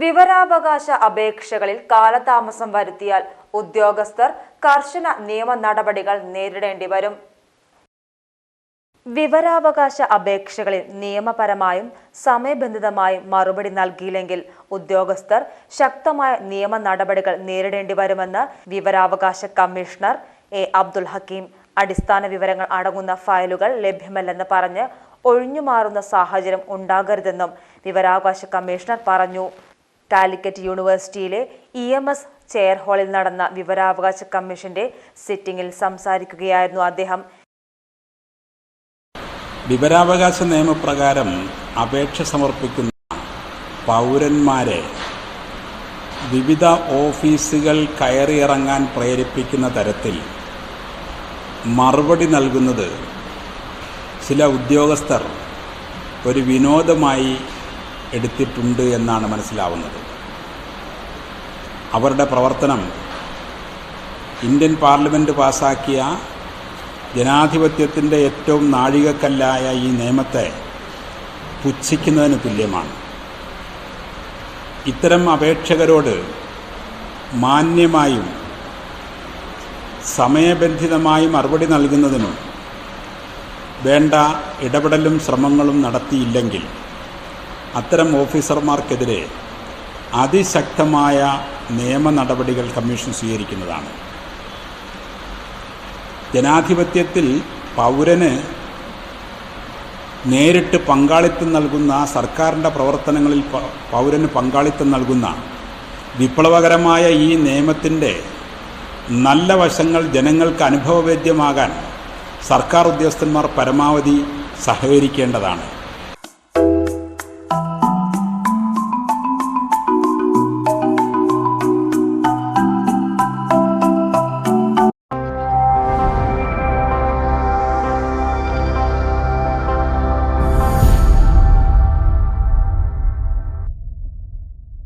വിവരാവകാശ അപേക്ഷകളിൽ കാലതാമസം വരുത്തിയാൽ ഉദ്യോഗസ്ഥർ കർശന നിയമ നടപടികൾ നേരിടേണ്ടി വരും. വിവരാവകാശ അപേക്ഷകളിൽ നിയമപരമായും സമയബന്ധിതമായും മറുപടി നൽകിയില്ലെങ്കിൽ ഉദ്യോഗസ്ഥർ ശക്തമായ നിയമ നടപടികൾ നേരിടേണ്ടി വരുമെന്ന് വിവരാവകാശ കമ്മീഷണർ എ അബ്ദുൽ ഹക്കീം അടിസ്ഥാന വിവരങ്ങൾ അടങ്ങുന്ന ഫയലുകൾ ലഭ്യമല്ലെന്ന് പറഞ്ഞ് ഒഴിഞ്ഞുമാറുന്ന സാഹചര്യം ഉണ്ടാകരുതെന്നും വിവരാവകാശ കമ്മീഷണർ പറഞ്ഞു. കാലിക്കറ്റ് യൂണിവേഴ്സിറ്റിയിലെ ഇ എം എസ് ചെയർ ഹാളിൽ നടന്ന വിവരാവകാശ കമ്മീഷന്റെ സിറ്റിംഗിൽ സംസാരിക്കുകയായിരുന്നു അദ്ദേഹം. വിവരാവകാശ നിയമപ്രകാരം അപേക്ഷ സമർപ്പിക്കുന്ന പൗരന്മാരെ വിവിധ ഓഫീസുകൾ കയറിയിറങ്ങാൻ പ്രേരിപ്പിക്കുന്ന തരത്തിൽ മറുപടി നൽകുന്നത് ചില ഉദ്യോഗസ്ഥർ ഒരു വിനോദമായി എടുത്തിട്ടുണ്ട് എന്നാണ് മനസ്സിലാവുന്നത്. അവരുടെ പ്രവർത്തനം ഇന്ത്യൻ പാർലമെന്റ് പാസാക്കിയ ജനാധിപത്യത്തിന്റെ ഏറ്റവും നാഴികക്കല്ലായ ഈ നിയമത്തെ പുച്ഛിക്കുന്നതിന് തുല്യമാണ്. ഇത്തരം അപേക്ഷകരോട് മാന്യമായും സമയബന്ധിതമായി മറുപടി നൽകുന്നതിനും വേണ്ട ഇടപെടലും ശ്രമങ്ങളും നടത്തിയില്ലെങ്കിൽ അത്തരം ഓഫീസർമാർക്കെതിരെ അതിശക്തമായ നിയമ നടപടികൾ കമ്മീഷൻ സ്വീകരിക്കുന്നതാണ്. ജനാധിപത്യത്തിൽ പൗരന് നേരിട്ട് പങ്കാളിത്തം നൽകുന്ന സർക്കാരിന്റെ പ്രവർത്തനങ്ങളിൽ പൗരന് പങ്കാളിത്തം നൽകുന്ന വിപ്ലവകരമായ ഈ നിയമത്തിന്റെ നല്ല വശങ്ങൾ ജനങ്ങൾക്ക് അനുഭവവേദ്യമാകാൻ സർക്കാർ ഉദ്യോഗസ്ഥന്മാർ പരമാവധി സഹകരിക്കേണ്ടതാണ്.